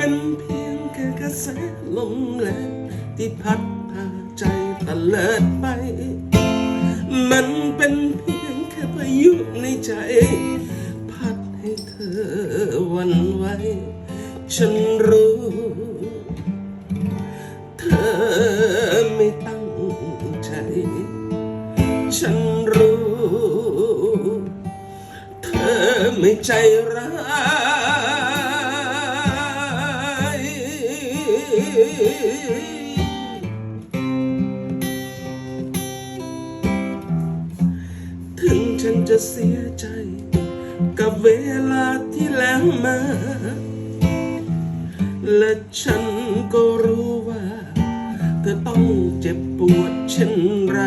เป็นเพียงแค่กระแสลมแรงที่พัดพาใจตะเลิดไป มันเป็นเพียงแค่พายุในใจ พัดให้เธอหวันไหวฉันรู้ เธอไม่ตั้งใจ ฉันรู้ เธอไม่ใจร้าย ถึงฉันจะเสียใจ กับเวลาที่แล้วมา และฉันก็รู้ว่า เธอต้องเจ็บปวดเช่นไร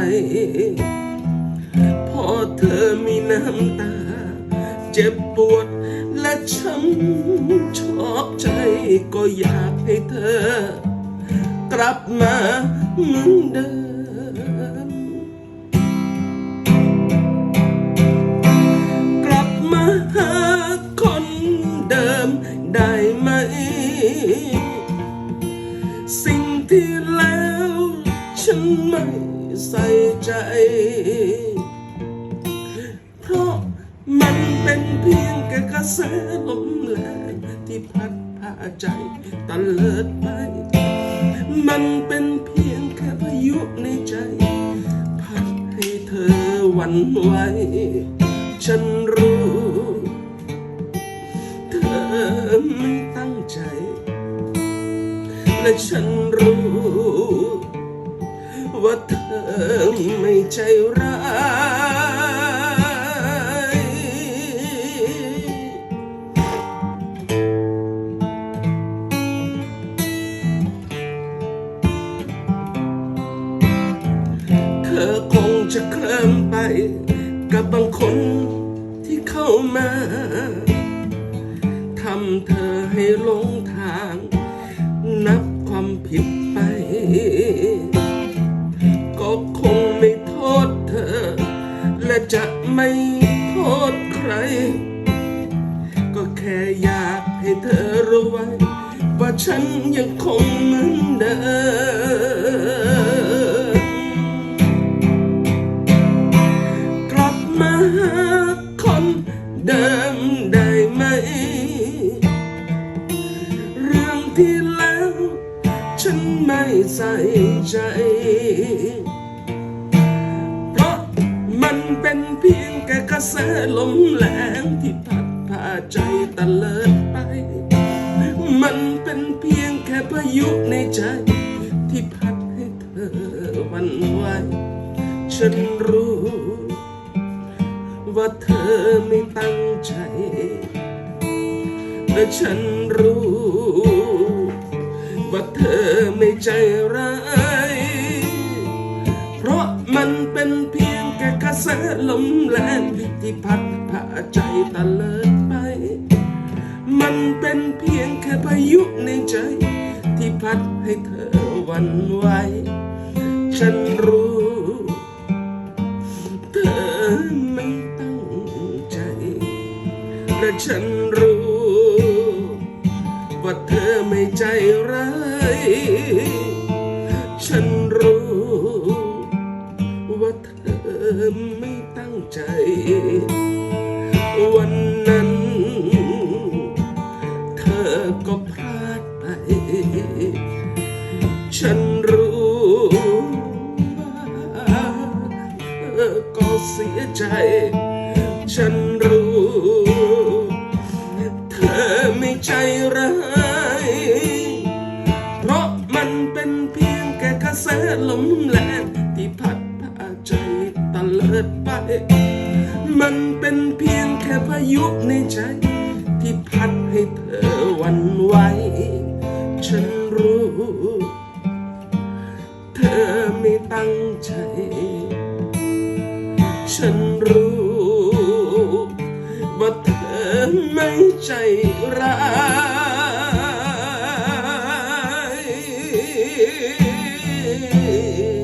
พอเธอมีน้ำตา เจ็บปวดและช้ำชอ ก็อยากให้เธอ กลับมาเหมือนเดิม กลับมาหาคนเดิมได้ไหม สิ่งที่แล้วฉันไม่ใส่ใจ เพราะมันเป็นเพียงแค่กระแส ใจตะเลิดไป มันเป็นเพียงแค่พายุในใจ พัดให้เธอหวันไหว ฉันรู้ เธอไม่ตั้งใจ และฉันรู้ ว่าเธอไม่ใจร้าย จะเคลิ้มไป กับบางคนที่เข้ามาทำเธอให้หลงทาง นับความผิดไป ก็คงไม่โทษเธอ และจะไม่โทษใคร ก็แค่อยากให้เธอรู้ไว้ ว่าฉันยังคงเหมือนเดิม ใส่ใจ เพราะมันเป็นเพียงแค่กระแสลมแรงที่พัดพาใจตะเลิดไป มันเป็นเพียงแค่พายุในใจ ที่พัดให้เธอหวันไหวฉันรู้ว่าเธอไม่ตั้งใจและฉันรู้ ว่าเธอไม่ใจร้าย เพราะมันเป็นเพียงแค่กระแสลมแรงที่พัดพาใจตะเลิดไป มันเป็นเพียงแค่พายุในใจ ที่พัดให้เธอวันไหว ฉันรู้ เธอไม่ตั้งใจ และฉันรู้ ว่าเธอไม่ใจร้าย ฉันรู้ ว่าเธอไม่ตั้งใจ วันนั้น เธอก็พลาดไป ฉันรู้ว่าเธอก็เสียใจ ฉันรู้ เธอไม่ใจร้าย แค่กระแสลมแรงที่พัดพาใจตะเลิดไป มันเป็นเพียงแค่พายุในใจ ที่พัดให้เธอหวันไหว ฉันรู้ เธอไม่ตั้งใจ ฉันรู้ว่าเธอไม่ใจร้าย ค